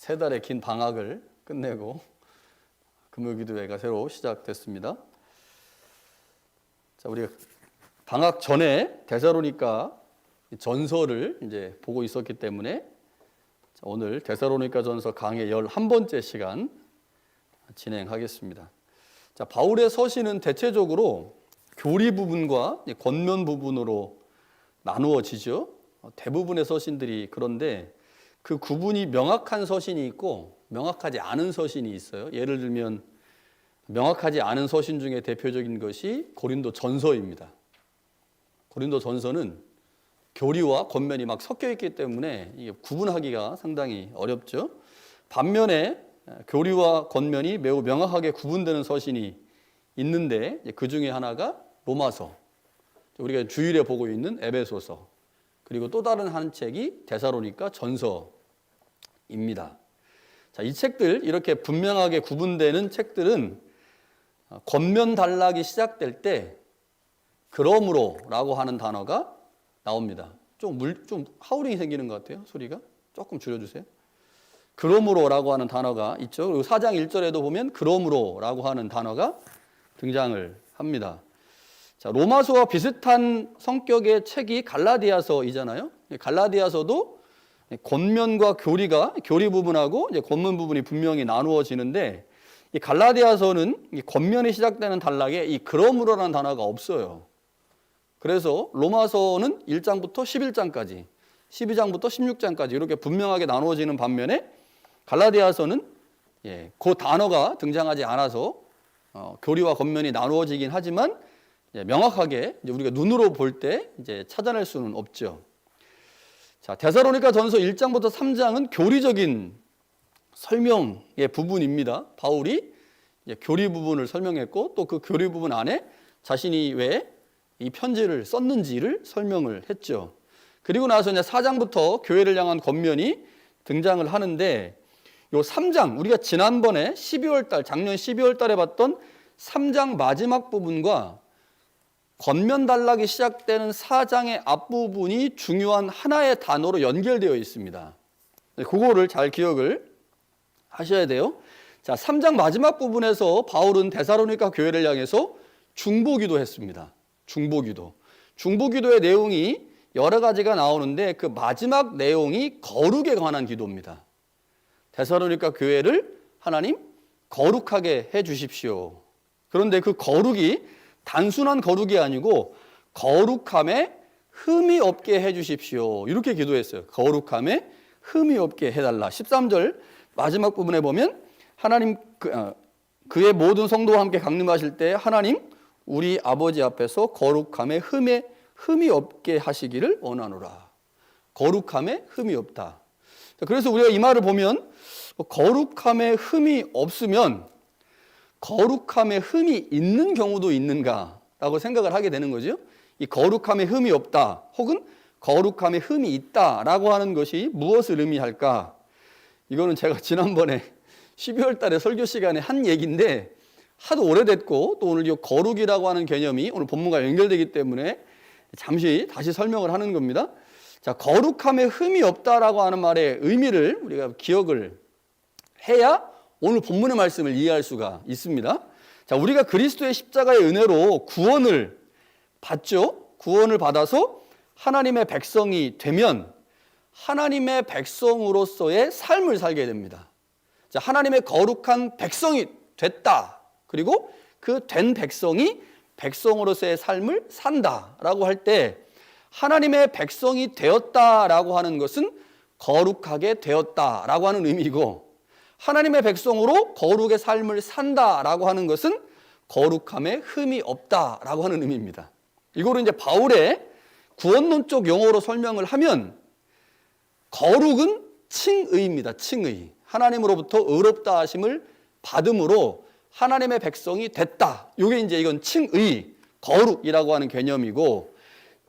세 달의 긴 방학을 끝내고 금요기도회가 새로 시작됐습니다. 자, 우리가 방학 전에 데살로니가 전서를 이제 보고 있었기 때문에 자, 오늘 데살로니가 전서 강의 11번째 시간 진행하겠습니다. 자, 바울의 서신은 대체적으로 교리 부분과 권면 부분으로 나누어지죠. 어, 대부분의 서신들이 그런데 그 구분이 명확한 서신이 있고 명확하지 않은 서신이 있어요. 예를 들면 명확하지 않은 서신 중에 대표적인 것이 고린도 전서입니다. 고린도 전서는 교리와 권면이 막 섞여 있기 때문에 이게 구분하기가 상당히 어렵죠. 반면에 교리와 권면이 매우 명확하게 구분되는 서신이 있는데 그 중에 하나가 로마서, 우리가 주일에 보고 있는 에베소서, 그리고 또 다른 한 책이 데사로니까 전서 입니다. 자, 이 책들 이렇게 분명하게 구분되는 책들은 권면 단락이 시작될 때 그러므로 라고 하는 단어가 나옵니다. 좀 물, 좀 하우링이 생기는 것 같아요. 소리가 조금 줄여주세요. 그러므로 라고 하는 단어가 있죠. 그리고 4장 1절에도 보면 그러므로 라고 하는 단어가 등장을 합니다. 자, 로마서와 비슷한 성격의 책이 갈라디아서이잖아요. 갈라디아서도 권면과 교리가 교리 부분하고 이제 권면 부분이 분명히 나누어지는데 이 갈라디아서는 이 권면이 시작되는 단락에 이 그러므로라는 단어가 없어요. 그래서 로마서는 1장부터 11장까지, 12장부터 16장까지 이렇게 분명하게 나누어지는 반면에 갈라디아서는 예, 그 단어가 등장하지 않아서 어, 교리와 권면이 나누어지긴 하지만 예, 명확하게 우리가 눈으로 볼 때 이제 찾아낼 수는 없죠. 자, 데살로니가 전서 1장부터 3장은 교리적인 설명의 부분입니다. 바울이 교리 부분을 설명했고 또 그 교리 부분 안에 자신이 왜 이 편지를 썼는지를 설명을 했죠. 그리고 나서 이제 4장부터 교회를 향한 권면이 등장을 하는데 요 3장 우리가 지난번에 12월 달 작년 12월 달에 봤던 3장 마지막 부분과 권면 단락이 시작되는 4장의 앞부분이 중요한 하나의 단어로 연결되어 있습니다. 네, 그거를 잘 기억을 하셔야 돼요. 자, 3장 마지막 부분에서 바울은 데사로니가 교회를 향해서 중보기도 했습니다. 중보기도. 중보기도의 내용이 여러 가지가 나오는데 그 마지막 내용이 거룩에 관한 기도입니다. 데사로니가 교회를 하나님 거룩하게 해 주십시오. 그런데 그 거룩이 단순한 거룩이 아니고 거룩함에 흠이 없게 해 주십시오. 이렇게 기도했어요. 거룩함에 흠이 없게 해달라. 13절 마지막 부분에 보면 하나님 그, 어, 그의 모든 성도와 함께 강림하실 때 하나님 우리 아버지 앞에서 거룩함에 흠에 흠이 없게 하시기를 원하노라. 거룩함에 흠이 없다. 그래서 우리가 이 말을 보면 거룩함에 흠이 없으면 거룩함에 흠이 있는 경우도 있는가라고 생각을 하게 되는 거죠. 이 거룩함에 흠이 없다 혹은 거룩함에 흠이 있다라고 하는 것이 무엇을 의미할까? 이거는 제가 지난번에 12월 달에 설교 시간에 한 얘기인데 하도 오래됐고 또 오늘 이 거룩이라고 하는 개념이 오늘 본문과 연결되기 때문에 잠시 다시 설명을 하는 겁니다. 자, 거룩함에 흠이 없다라고 하는 말의 의미를 우리가 기억을 해야 오늘 본문의 말씀을 이해할 수가 있습니다. 자, 우리가 그리스도의 십자가의 은혜로 구원을 받죠. 구원을 받아서 하나님의 백성이 되면 하나님의 백성으로서의 삶을 살게 됩니다. 자, 하나님의 거룩한 백성이 됐다. 그리고 그 된 백성이 백성으로서의 삶을 산다라고 할 때 하나님의 백성이 되었다라고 하는 것은 거룩하게 되었다라고 하는 의미이고 하나님의 백성으로 거룩의 삶을 산다라고 하는 것은 거룩함에 흠이 없다라고 하는 의미입니다. 이거를 이제 바울의 구원론적 용어로 설명을 하면 거룩은 칭의입니다. 칭의. 하나님으로부터 의롭다 하심을 받음으로 하나님의 백성이 됐다. 이게 이제 이건 칭의, 거룩이라고 하는 개념이고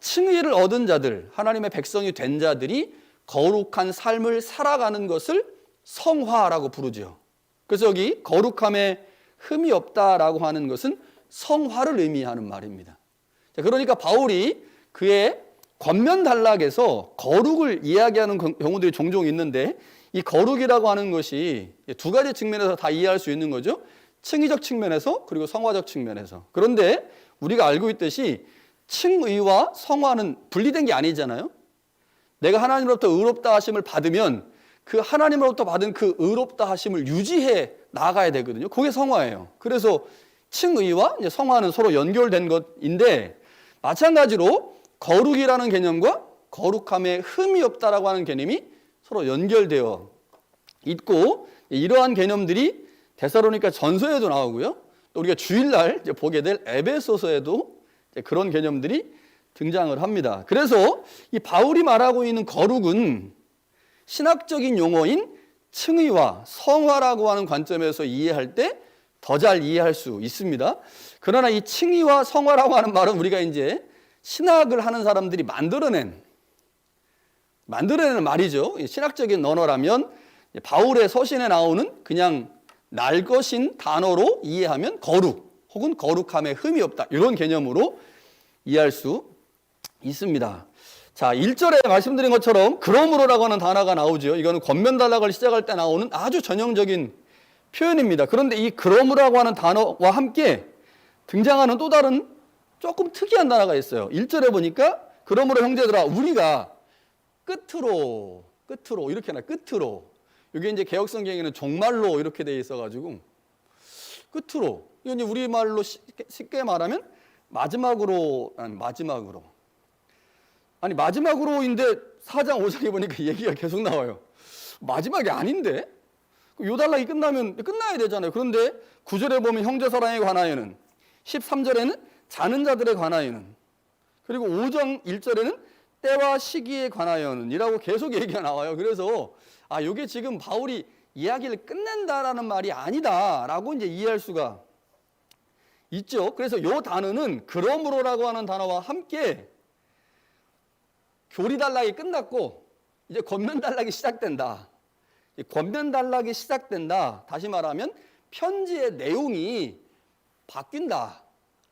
칭의를 얻은 자들, 하나님의 백성이 된 자들이 거룩한 삶을 살아가는 것을 성화라고 부르죠. 그래서 여기 거룩함에 흠이 없다라고 하는 것은 성화를 의미하는 말입니다. 그러니까 바울이 그의 권면 단락에서 거룩을 이야기하는 경우들이 종종 있는데 이 거룩이라고 하는 것이 두 가지 측면에서 다 이해할 수 있는 거죠. 칭의적 측면에서 그리고 성화적 측면에서. 그런데 우리가 알고 있듯이 칭의와 성화는 분리된 게 아니잖아요. 내가 하나님으로부터 의롭다 하심을 받으면 그 하나님으로부터 받은 그 의롭다 하심을 유지해 나가야 되거든요. 그게 성화예요. 그래서 이제 성화는 서로 연결된 것인데 마찬가지로 거룩이라는 개념과 거룩함에 흠이 없다라고 하는 개념이 서로 연결되어 있고 이러한 개념들이 데살로니가 전서에도 나오고요. 또 우리가 주일날 보게 될 에베소서에도 그런 개념들이 등장을 합니다. 그래서 이 바울이 말하고 있는 거룩은 신학적인 용어인 칭의와 성화라고 하는 관점에서 이해할 때 더 잘 이해할 수 있습니다. 그러나 이 칭의와 성화라고 하는 말은 우리가 이제 신학을 하는 사람들이 만들어낸 만들어내는 말이죠. 이 신학적인 언어라면 바울의 서신에 나오는 그냥 날 것인 단어로 이해하면 거룩 혹은 거룩함에 흠이 없다 이런 개념으로 이해할 수 있습니다. 자, 1절에 말씀드린 것처럼 그러므로라고 하는 단어가 나오죠. 이거는 권면 단락을 시작할 때 나오는 아주 전형적인 표현입니다. 그런데 이 그러므로라고 하는 단어와 함께 등장하는 또 다른 조금 특이한 단어가 있어요. 1절에 보니까 그러므로 형제들아 우리가 끝으로 끝으로 이렇게 나 끝으로 이게 이제 개혁 성경에는 종말로 이렇게 돼 있어 가지고 끝으로 이건 이제 우리 말로 쉽게, 쉽게 말하면 마지막으로 마지막으로 아니 마지막으로인데 4장 5장에 보니까 얘기가 계속 나와요. 마지막이 아닌데 요 단락이 끝나면 끝나야 되잖아요. 그런데 9절에 보면 형제 사랑에 관하여는 13절에는 자는 자들에 관하여는 그리고 5장 1절에는 때와 시기에 관하여는 이라고 계속 얘기가 나와요. 그래서 아, 요게 지금 바울이 이야기를 끝낸다라는 말이 아니다라고 이제 이해할 수가 있죠. 그래서 요 단어는 그러므로라고 하는 단어와 함께 교리 단락이 끝났고 이제 권면 단락이 시작된다. 이 권면 단락이 시작된다. 다시 말하면 편지의 내용이 바뀐다.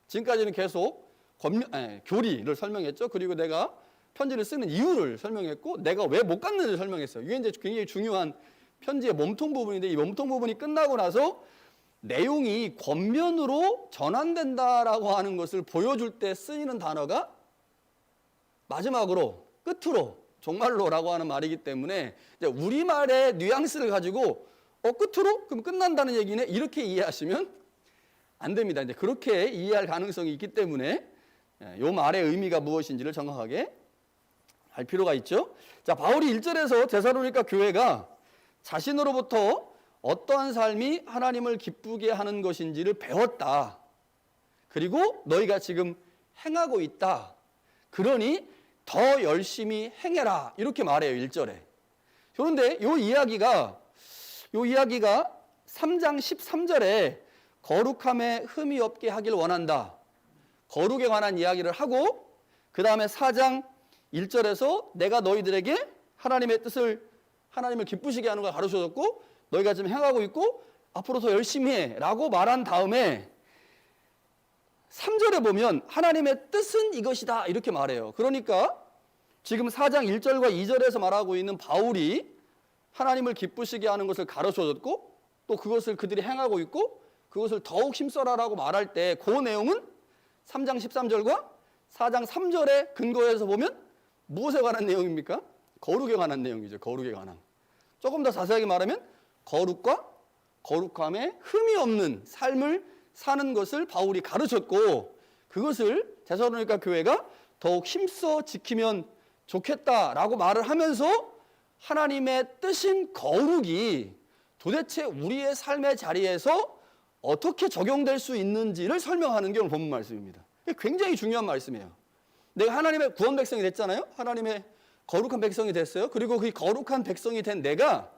지금까지는 계속 권면, 아니, 교리를 설명했죠. 그리고 내가 편지를 쓰는 이유를 설명했고 내가 왜 못 갔는지를 설명했어요. 이게 이제 굉장히 중요한 편지의 몸통 부분인데 이 몸통 부분이 끝나고 나서 내용이 권면으로 전환된다라고 하는 것을 보여줄 때 쓰이는 단어가 마지막으로 끝으로 종말로라고 하는 말이기 때문에 이제 우리 말의 뉘앙스를 가지고 어 끝으로 그럼 끝난다는 얘기네 이렇게 이해하시면 안 됩니다. 이제 그렇게 이해할 가능성이 있기 때문에 이 말의 의미가 무엇인지를 정확하게 알 필요가 있죠. 자, 바울이 1절에서 데살로니가 교회가 자신으로부터 어떠한 삶이 하나님을 기쁘게 하는 것인지를 배웠다. 그리고 너희가 지금 행하고 있다. 그러니 더 열심히 행해라. 이렇게 말해요, 1절에. 그런데 이 이야기가 이 이야기가 3장 13절에 거룩함에 흠이 없게 하길 원한다. 거룩에 관한 이야기를 하고 그 다음에 4장 1절에서 내가 너희들에게 하나님의 뜻을 하나님을 기쁘시게 하는 걸 가르쳐줬고 너희가 지금 행하고 있고 앞으로 더 열심히 해라고 말한 다음에 3절에 보면 하나님의 뜻은 이것이다 이렇게 말해요. 그러니까 지금 4장 1절과 2절에서 말하고 있는 바울이 하나님을 기쁘시게 하는 것을 가르쳐줬고 또 그것을 그들이 행하고 있고 그것을 더욱 힘써라라고 말할 때 그 내용은 3장 13절과 4장 3절의 근거에서 보면 무엇에 관한 내용입니까? 거룩에 관한 내용이죠. 거룩에 관한. 조금 더 자세하게 말하면 거룩과 거룩함에 흠이 없는 삶을 사는 것을 바울이 가르쳤고 그것을 데살로니가 교회가 더욱 힘써 지키면 좋겠다라고 말을 하면서 하나님의 뜻인 거룩이 도대체 우리의 삶의 자리에서 어떻게 적용될 수 있는지를 설명하는 게 오늘 본문 말씀입니다. 굉장히 중요한 말씀이에요. 내가 하나님의 구원 백성이 됐잖아요. 하나님의 거룩한 백성이 됐어요. 그리고 그 거룩한 백성이 된 내가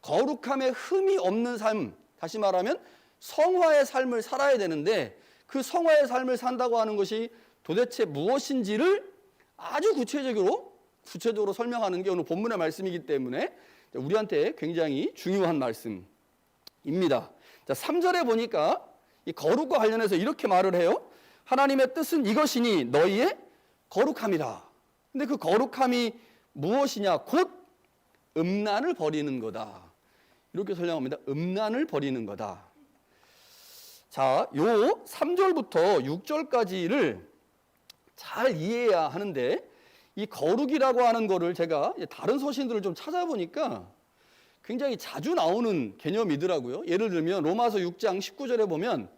거룩함에 흠이 없는 삶, 다시 말하면 성화의 삶을 살아야 되는데 그 성화의 삶을 산다고 하는 것이 도대체 무엇인지를 아주 구체적으로 구체적으로 설명하는 게 오늘 본문의 말씀이기 때문에 우리한테 굉장히 중요한 말씀입니다. 자, 3절에 보니까 이 거룩과 관련해서 이렇게 말을 해요. 하나님의 뜻은 이것이니 너희의 거룩함이다. 근데 그 거룩함이 무엇이냐? 곧 음란을 버리는 거다. 이렇게 설명합니다. 음란을 버리는 거다. 자, 요 3절부터 6절까지를 잘 이해해야 하는데 이 거룩이라고 하는 거를 제가 다른 서신들을 좀 찾아보니까 굉장히 자주 나오는 개념이더라고요. 예를 들면 로마서 6장 19절에 보면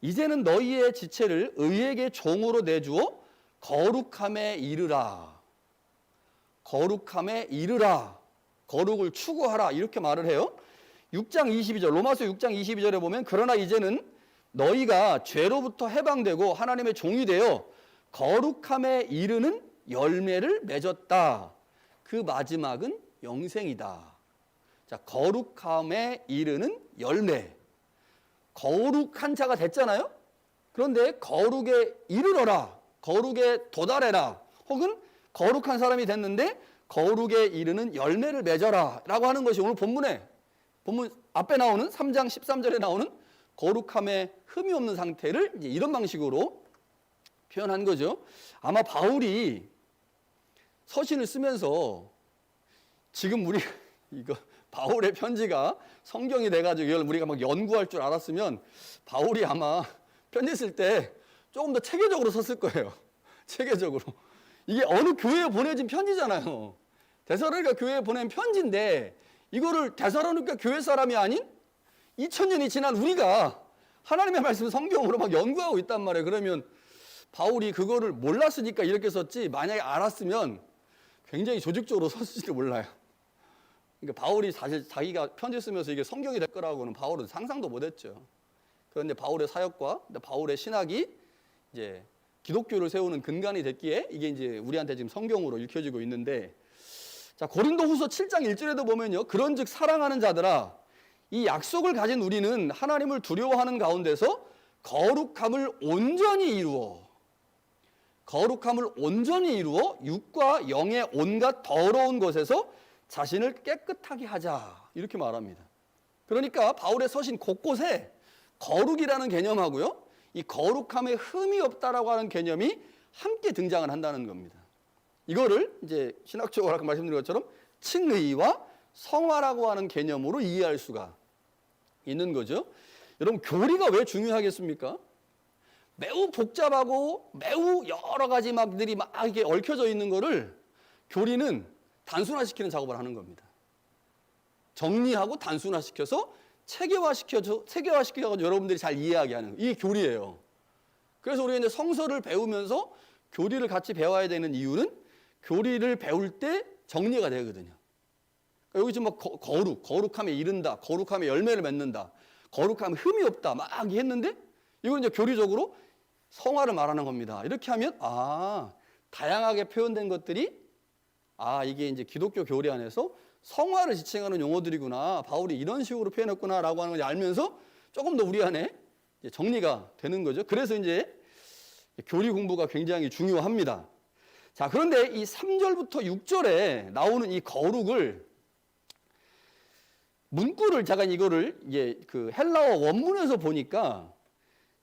이제는 너희의 지체를 의에게 종으로 내주어 거룩함에 이르라. 거룩함에 이르라. 거룩을 추구하라. 이렇게 말을 해요. 6장 22절, 로마서 6장 22절에 보면 그러나 이제는 너희가 죄로부터 해방되고 하나님의 종이 되어 거룩함에 이르는 열매를 맺었다. 그 마지막은 영생이다. 자, 거룩함에 이르는 열매. 거룩한 자가 됐잖아요? 그런데 거룩에 이르러라. 거룩에 도달해라. 혹은 거룩한 사람이 됐는데 거룩에 이르는 열매를 맺어라. 라고 하는 것이 오늘 본문에, 본문 앞에 나오는 3장 13절에 나오는 거룩함에 흠이 없는 상태를 이런 방식으로 표현한 거죠. 아마 바울이 서신을 쓰면서 지금 우리 이거 바울의 편지가 성경이 돼가지고 이걸 우리가 막 연구할 줄 알았으면 바울이 아마 편지 쓸 때 조금 더 체계적으로 썼을 거예요. 체계적으로. 이게 어느 교회에 보내진 편지잖아요. 데살로니가 교회에 보낸 편지인데 이거를 데살로니가 교회 사람이 아닌 2000년이 지난 우리가 하나님의 말씀 성경으로 막 연구하고 있단 말이에요. 그러면 바울이 그거를 몰랐으니까 이렇게 썼지 만약에 알았으면 굉장히 조직적으로 썼을지도 몰라요. 그러니까 바울이 사실 자기가 편지 쓰면서 이게 성경이 될 거라고는 바울은 상상도 못했죠. 그런데 바울의 사역과 바울의 신학이 이제 기독교를 세우는 근간이 됐기에 이게 이제 우리한테 지금 성경으로 읽혀지고 있는데 자 고린도후서 7장 1절에도 보면요 그런즉 사랑하는 자들아 이 약속을 가진 우리는 하나님을 두려워하는 가운데서 거룩함을 온전히 이루어 거룩함을 온전히 이루어 육과 영의 온갖 더러운 것에서 자신을 깨끗하게 하자 이렇게 말합니다. 그러니까 바울의 서신 곳곳에 거룩이라는 개념하고요. 이 거룩함에 흠이 없다라고 하는 개념이 함께 등장을 한다는 겁니다. 이거를 이제 신학적으로 아까 말씀드린 것처럼 칭의와 성화라고 하는 개념으로 이해할 수가 있는 거죠. 여러분 교리가 왜 중요하겠습니까? 매우 복잡하고 매우 여러 가지 막들이 막 이렇게 얽혀져 있는 거를 교리는 단순화시키는 작업을 하는 겁니다. 정리하고 단순화시켜서 체계화시켜서 체계화시켜서 여러분들이 잘 이해하게 하는 이게 교리예요. 그래서 우리가 이제 성서를 배우면서 교리를 같이 배워야 되는 이유는 교리를 배울 때 정리가 되거든요. 그러니까 여기 지금 뭐 거, 거룩, 거룩함에 이른다, 거룩함에 열매를 맺는다, 거룩함에 흠이 없다, 막 했는데 이건 이제 교리적으로 성화를 말하는 겁니다. 이렇게 하면 아 다양하게 표현된 것들이 아 이게 이제 기독교 교리 안에서 성화를 지칭하는 용어들이구나. 바울이 이런 식으로 표현했구나라고 하는 걸 알면서 조금 더 우리 안에 정리가 되는 거죠. 그래서 이제 교리 공부가 굉장히 중요합니다. 자, 그런데 이 3절부터 6절에 나오는 이 거룩을 문구를 잠깐 이거를 이게 그 헬라어 원문에서 보니까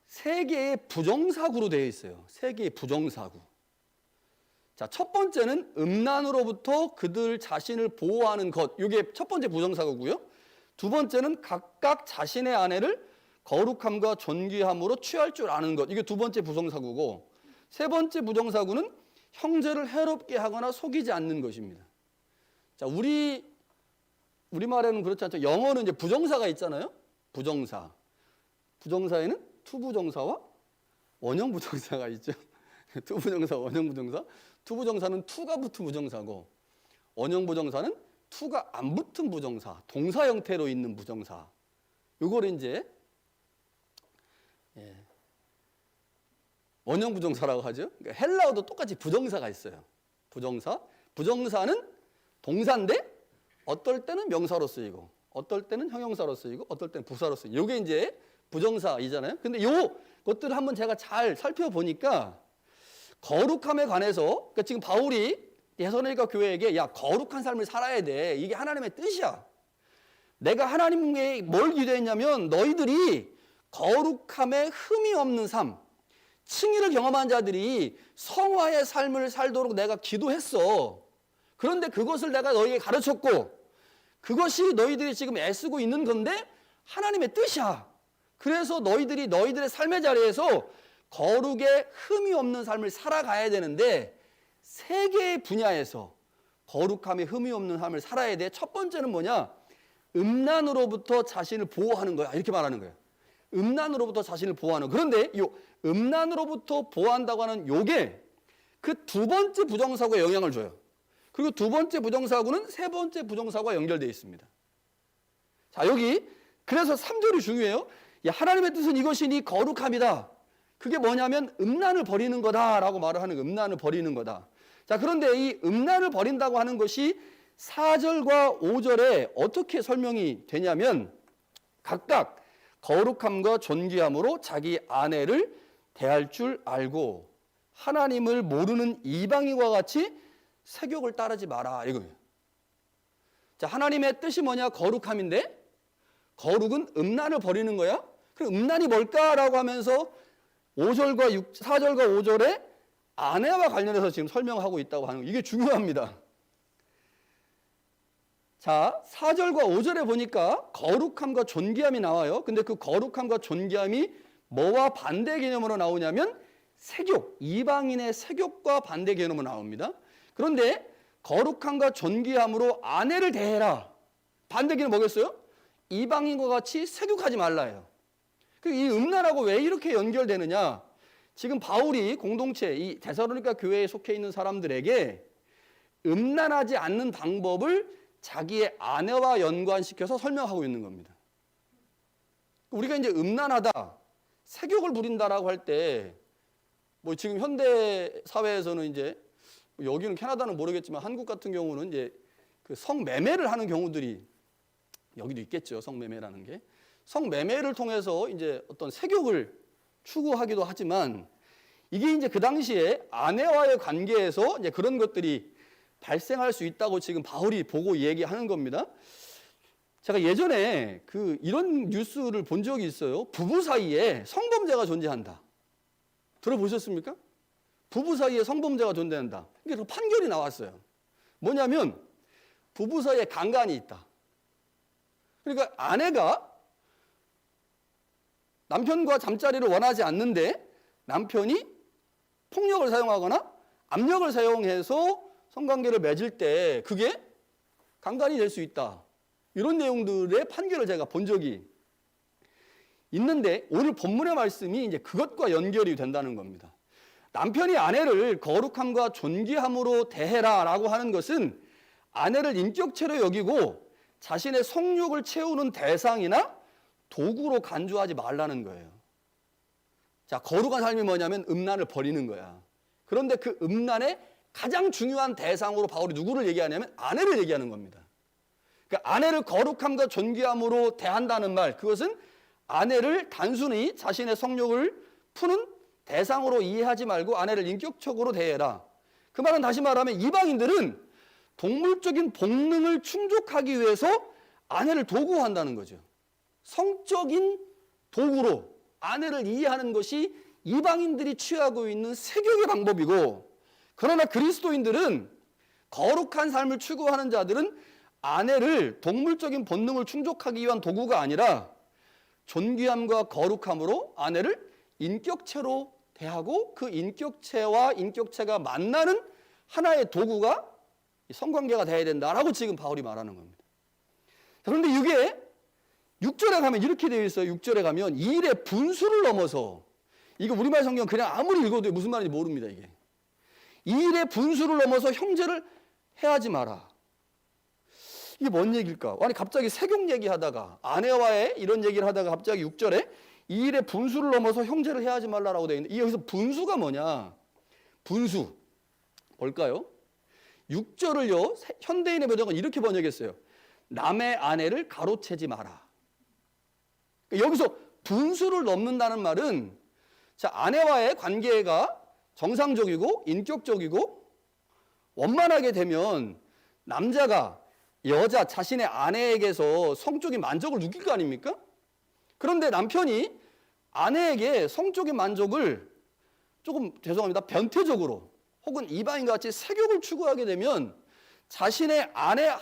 세 개의 부정사구로 되어 있어요. 세 개의 부정사구. 자, 첫 번째는 음란으로부터 그들 자신을 보호하는 것. 이게 첫 번째 부정사구고요. 두 번째는 각각 자신의 아내를 거룩함과 존귀함으로 취할 줄 아는 것. 이게 두 번째 부정사구고. 세 번째 부정사구는 형제를 해롭게 하거나 속이지 않는 것입니다. 자, 우리 우리말에는 그렇지 않죠. 영어는 이제 부정사가 있잖아요. 부정사. 부정사에는 투부정사와 원형 부정사가 있죠. 투부정사, 원형 부정사. 투부정사는 투가 붙은 부정사고 원형 부정사는 투가 안 붙은 부정사, 동사 형태로 있는 부정사. 요걸 이제 예. 원형 부정사라고 하죠. 그러니까 헬라어도 똑같이 부정사가 있어요. 부정사. 부정사는 동사인데 어떨 때는 명사로 쓰이고 어떨 때는 형용사로 쓰이고 어떨 때는 부사로 쓰이고 요게 이제 부정사이잖아요. 근데 요 것들을 한번 제가 잘 살펴보니까 거룩함에 관해서 그러니까 지금 바울이 대선일가 교회에게 야 거룩한 삶을 살아야 돼. 이게 하나님의 뜻이야. 내가 하나님께 뭘 기도했냐면 너희들이 거룩함에 흠이 없는 삶, 칭의를 경험한 자들이 성화의 삶을 살도록 내가 기도했어. 그런데 그것을 내가 너희에게 가르쳤고 그것이 너희들이 지금 애쓰고 있는 건데 하나님의 뜻이야. 그래서 너희들이 너희들의 삶의 자리에서 거룩에 흠이 없는 삶을 살아가야 되는데 세 개의 분야에서 거룩함에 흠이 없는 삶을 살아야 돼. 첫 번째는 뭐냐? 음란으로부터 자신을 보호하는 거야. 이렇게 말하는 거예요. 음란으로부터 자신을 보호하는. 그런데 이 음란으로부터 보호한다고 하는 요게 그 두 번째 부정사고에 영향을 줘요. 그리고 두 번째 부정사고는 세 번째 부정사고와 연결되어 있습니다. 자, 여기 그래서 3절이 중요해요. 야, 하나님의 뜻은 이것이니 거룩함이다. 그게 뭐냐면 음란을 버리는 거다라고 말을 하는. 음란을 버리는 거다. 자, 그런데 이 음란을 버린다고 하는 것이 4절과 5절에 어떻게 설명이 되냐면 각각 거룩함과 존귀함으로 자기 아내를 대할 줄 알고 하나님을 모르는 이방인과 같이 세욕을 따르지 마라 이거예요. 자, 하나님의 뜻이 뭐냐? 거룩함인데 거룩은 음란을 버리는 거야. 그럼 음란이 뭘까라고 하면서 5절과 6, 4절과 5절에 아내와 관련해서 지금 설명하고 있다고 하는 거. 이게 중요합니다. 자, 4절과 5절에 보니까 거룩함과 존귀함이 나와요. 근데 그 거룩함과 존귀함이 뭐와 반대 개념으로 나오냐면 세욕, 이방인의 세욕과 반대 개념으로 나옵니다. 그런데 거룩함과 존귀함으로 아내를 대해라. 반대 개념 뭐겠어요? 이방인과 같이 세욕하지 말라예요. 그이 음란하고 왜 이렇게 연결되느냐? 지금 바울이 공동체 이 데살로니가 교회에 속해 있는 사람들에게 음란하지 않는 방법을 자기의 아내와 연관시켜서 설명하고 있는 겁니다. 우리가 이제 음란하다, 세욕을 부린다라고 할 때, 뭐 지금 현대 사회에서는 이제 여기는 캐나다는 모르겠지만 한국 같은 경우는 이제 그 성매매를 하는 경우들이 여기도 있겠죠. 성매매라는 게. 성매매를 통해서 이제 어떤 세욕을 추구하기도 하지만 이게 이제 그 당시에 아내와의 관계에서 이제 그런 것들이 발생할 수 있다고 지금 바울이 보고 얘기하는 겁니다. 제가 예전에 그 이런 뉴스를 본 적이 있어요. 부부 사이에 성범죄가 존재한다. 들어보셨습니까? 부부 사이에 성범죄가 존재한다. 이게 그 판결이 나왔어요. 뭐냐면 부부 사이에 강간이 있다. 그러니까 아내가 남편과 잠자리를 원하지 않는데 남편이 폭력을 사용하거나 압력을 사용해서 성관계를 맺을 때 그게 강간이 될 수 있다. 이런 내용들의 판결을 제가 본 적이 있는데 오늘 본문의 말씀이 이제 그것과 연결이 된다는 겁니다. 남편이 아내를 거룩함과 존귀함으로 대해라 라고 하는 것은 아내를 인격체로 여기고 자신의 성욕을 채우는 대상이나 도구로 간주하지 말라는 거예요. 자, 거룩한 삶이 뭐냐면 음란을 버리는 거야. 그런데 그 음란의 가장 중요한 대상으로 바울이 누구를 얘기하냐면 아내를 얘기하는 겁니다. 그러니까 아내를 거룩함과 존귀함으로 대한다는 말, 그것은 아내를 단순히 자신의 성욕을 푸는 대상으로 이해하지 말고 아내를 인격적으로 대해라. 그 말은 다시 말하면 이방인들은 동물적인 본능을 충족하기 위해서 아내를 도구한다는 거죠. 성적인 도구로 아내를 이해하는 것이 이방인들이 취하고 있는 세격의 방법이고 그러나 그리스도인들은 거룩한 삶을 추구하는 자들은 아내를 동물적인 본능을 충족하기 위한 도구가 아니라 존귀함과 거룩함으로 아내를 인격체로 대하고 그 인격체와 인격체가 만나는 하나의 도구가 성관계가 돼야 된다라고 지금 바울이 말하는 겁니다. 그런데 이게 6절에 가면 이렇게 되어 있어요. 6절에 가면 이 일의 분수를 넘어서 이거 우리말 성경 그냥 아무리 읽어도 무슨 말인지 모릅니다, 이게. 이 일의 분수를 넘어서 형제를 해하지 마라. 이게 뭔 얘기일까? 아니 갑자기 세경 얘기하다가 아내와의 이런 얘기를 하다가 갑자기 6절에 이 일의 분수를 넘어서 형제를 해하지 말라라고 되어 있는데 여기서 분수가 뭐냐? 분수 뭘까요? 6절을요 현대인의 번역은 이렇게 번역했어요. 남의 아내를 가로채지 마라. 그러니까 여기서 분수를 넘는다는 말은 자 아내와의 관계가 정상적이고 인격적이고 원만하게 되면 남자가 여자 자신의 아내에게서 성적인 만족을 느낄 거 아닙니까? 그런데 남편이 아내에게 성적인 만족을 조금 죄송합니다 변태적으로 혹은 이방인과 같이 세욕을 추구하게 되면 자신의 아내 한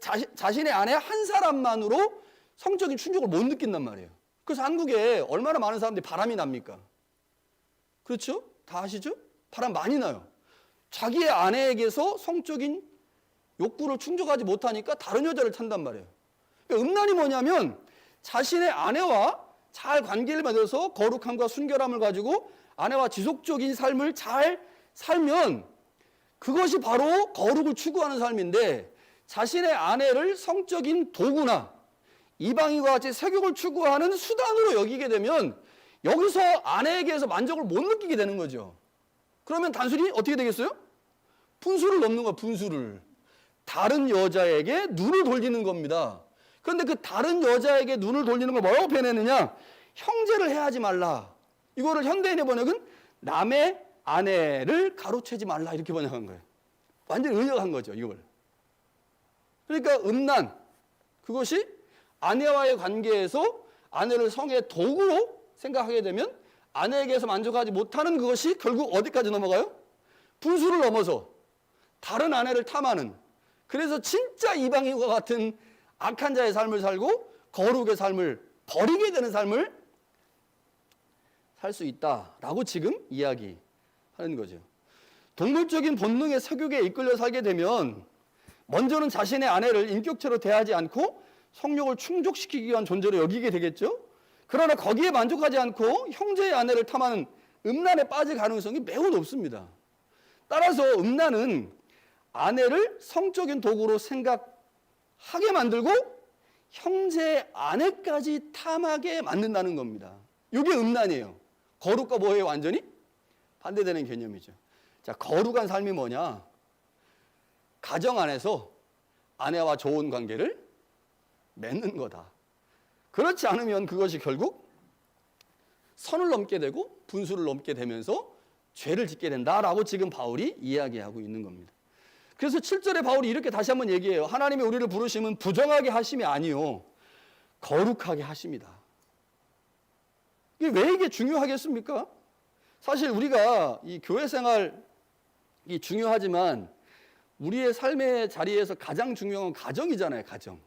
자신, 자신의 아내 한 사람만으로 성적인 충족을 못 느낀단 말이에요. 그래서 한국에 얼마나 많은 사람들이 바람이 납니까? 그렇죠? 다 아시죠? 바람 많이 나요. 자기의 아내에게서 성적인 욕구를 충족하지 못하니까 다른 여자를 찾단 말이에요. 그러니까 음란이 뭐냐면 자신의 아내와 잘 관계를 맺어서 거룩함과 순결함을 가지고 아내와 지속적인 삶을 잘 살면 그것이 바로 거룩을 추구하는 삶인데 자신의 아내를 성적인 도구나 이방인과 같이 세욕을 추구하는 수단으로 여기게 되면 여기서 아내에게서 만족을 못 느끼게 되는 거죠. 그러면 단순히 어떻게 되겠어요? 분수를 넘는 거야, 분수를. 다른 여자에게 눈을 돌리는 겁니다. 그런데 그 다른 여자에게 눈을 돌리는 걸 뭐라고 표현했느냐? 형제를 해하지 말라. 이거를 현대인의 번역은 남의 아내를 가로채지 말라 이렇게 번역한 거예요. 완전 의역한 거죠, 이걸. 그러니까 음란 그것이 아내와의 관계에서 아내를 성의 도구로 생각하게 되면 아내에게서 만족하지 못하는 그것이 결국 어디까지 넘어가요? 분수를 넘어서 다른 아내를 탐하는 그래서 진짜 이방인과 같은 악한 자의 삶을 살고 거룩의 삶을 버리게 되는 삶을 살 수 있다라고 지금 이야기하는 거죠. 동물적인 본능의 석욕에 이끌려 살게 되면 먼저는 자신의 아내를 인격체로 대하지 않고 성욕을 충족시키기 위한 존재로 여기게 되겠죠. 그러나 거기에 만족하지 않고 형제의 아내를 탐하는 음란에 빠질 가능성이 매우 높습니다. 따라서 음란은 아내를 성적인 도구로 생각 하게 만들고 형제의 아내까지 탐하게 만든다는 겁니다. 이게 음란이에요. 거룩과 뭐에 완전히 반대되는 개념이죠. 자, 거룩한 삶이 뭐냐? 가정 안에서 아내와 좋은 관계를 맺는 거다. 그렇지 않으면 그것이 결국 선을 넘게 되고 분수를 넘게 되면서 죄를 짓게 된다라고 지금 바울이 이야기하고 있는 겁니다. 그래서 7절에 바울이 이렇게 다시 한번 얘기해요. 하나님이 우리를 부르시면 부정하게 하심이 아니요. 거룩하게 하십니다. 이게 왜 이게 중요하겠습니까? 사실 우리가 이 교회 생활이 중요하지만 우리의 삶의 자리에서 가장 중요한 건 가정이잖아요, 가정.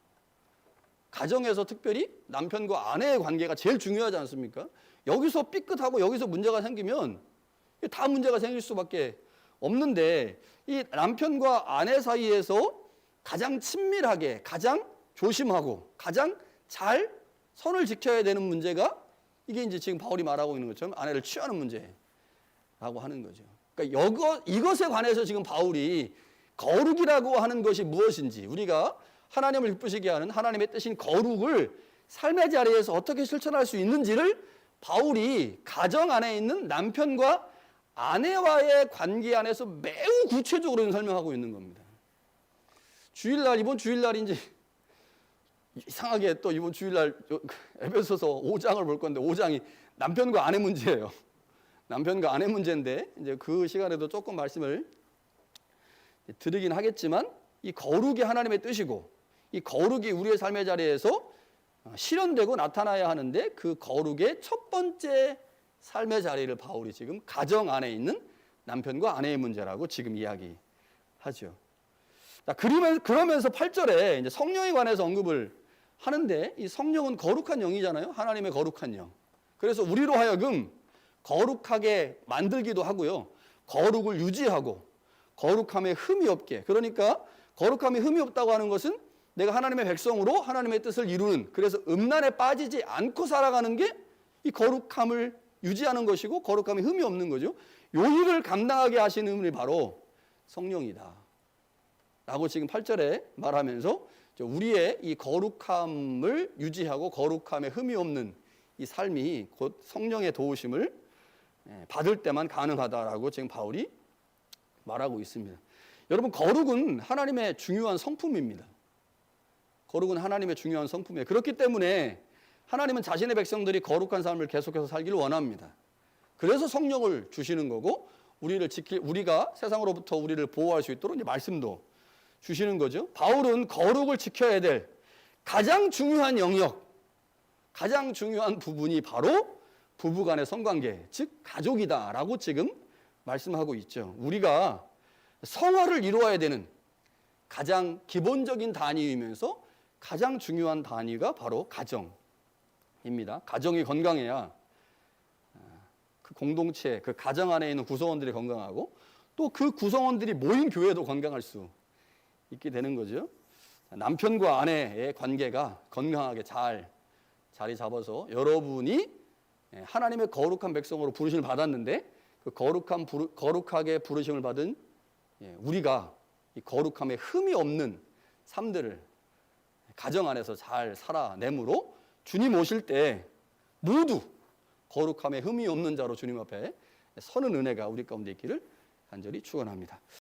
가정에서 특별히 남편과 아내의 관계가 제일 중요하지 않습니까? 여기서 삐끗하고 여기서 문제가 생기면 다 문제가 생길 수밖에 없는데 이 남편과 아내 사이에서 가장 친밀하게, 가장 조심하고, 가장 잘 선을 지켜야 되는 문제가 이게 이제 지금 바울이 말하고 있는 것처럼 아내를 취하는 문제라고 하는 거죠. 그러니까 이것, 이것에 관해서 지금 바울이 거룩이라고 하는 것이 무엇인지 우리가 하나님을 기쁘시게 하는 하나님의 뜻인 거룩을 삶의 자리에서 어떻게 실천할 수 있는지를 바울이 가정 안에 있는 남편과 아내와의 관계 안에서 매우 구체적으로 설명하고 있는 겁니다. 주일날 이번 주일날인지 이상하게 또 이번 주일날 에베소서 5장을 볼 건데 5장이 남편과 아내 문제예요. 남편과 아내 문제인데 이제 그 시간에도 조금 말씀을 드리긴 하겠지만 이 거룩이 하나님의 뜻이고 이 거룩이 우리의 삶의 자리에서 실현되고 나타나야 하는데 그 거룩의 첫 번째 삶의 자리를 바울이 지금 가정 안에 있는 남편과 아내의 문제라고 지금 이야기하죠. 자, 그러면, 그러면서 8절에 이제 성령에 관해서 언급을 하는데 이 성령은 거룩한 영이잖아요. 하나님의 거룩한 영. 그래서 우리로 하여금 거룩하게 만들기도 하고요. 거룩을 유지하고 거룩함에 흠이 없게. 그러니까 거룩함에 흠이 없다고 하는 것은 내가 하나님의 백성으로 하나님의 뜻을 이루는 그래서 음란에 빠지지 않고 살아가는 게 이 거룩함을 유지하는 것이고 거룩함에 흠이 없는 거죠. 요 일을 감당하게 하시는 분이 바로 성령이다. 라고 지금 8절에 말하면서 우리의 이 거룩함을 유지하고 거룩함에 흠이 없는 이 삶이 곧 성령의 도우심을 예, 받을 때만 가능하다라고 지금 바울이 말하고 있습니다. 여러분 거룩은 하나님의 중요한 성품입니다. 거룩은 하나님의 중요한 성품이에요. 그렇기 때문에 하나님은 자신의 백성들이 거룩한 삶을 계속해서 살기를 원합니다. 그래서 성령을 주시는 거고 우리를 지킬 우리가 세상으로부터 우리를 보호할 수 있도록 이제 말씀도 주시는 거죠. 바울은 거룩을 지켜야 될 가장 중요한 영역, 가장 중요한 부분이 바로 부부간의 성관계, 즉 가족이다라고 지금 말씀하고 있죠. 우리가 성화를 이루어야 되는 가장 기본적인 단위이면서 가장 중요한 단위가 바로 가정 입니다. 가정이 건강해야 그 공동체, 그 가정 안에 있는 구성원들이 건강하고 또 그 구성원들이 모인 교회도 건강할 수 있게 되는 거죠. 남편과 아내의 관계가 건강하게 잘 자리 잡아서 여러분이 예, 하나님의 거룩한 백성으로 부르심을 받았는데 그 거룩한 부르, 거룩하게 부르심을 받은 예, 우리가 이 거룩함에 흠이 없는 삶들을 가정 안에서 잘 살아내므로 주님 오실 때 모두 거룩함에 흠이 없는 자로 주님 앞에 서는 은혜가 우리 가운데 있기를 간절히 축원합니다.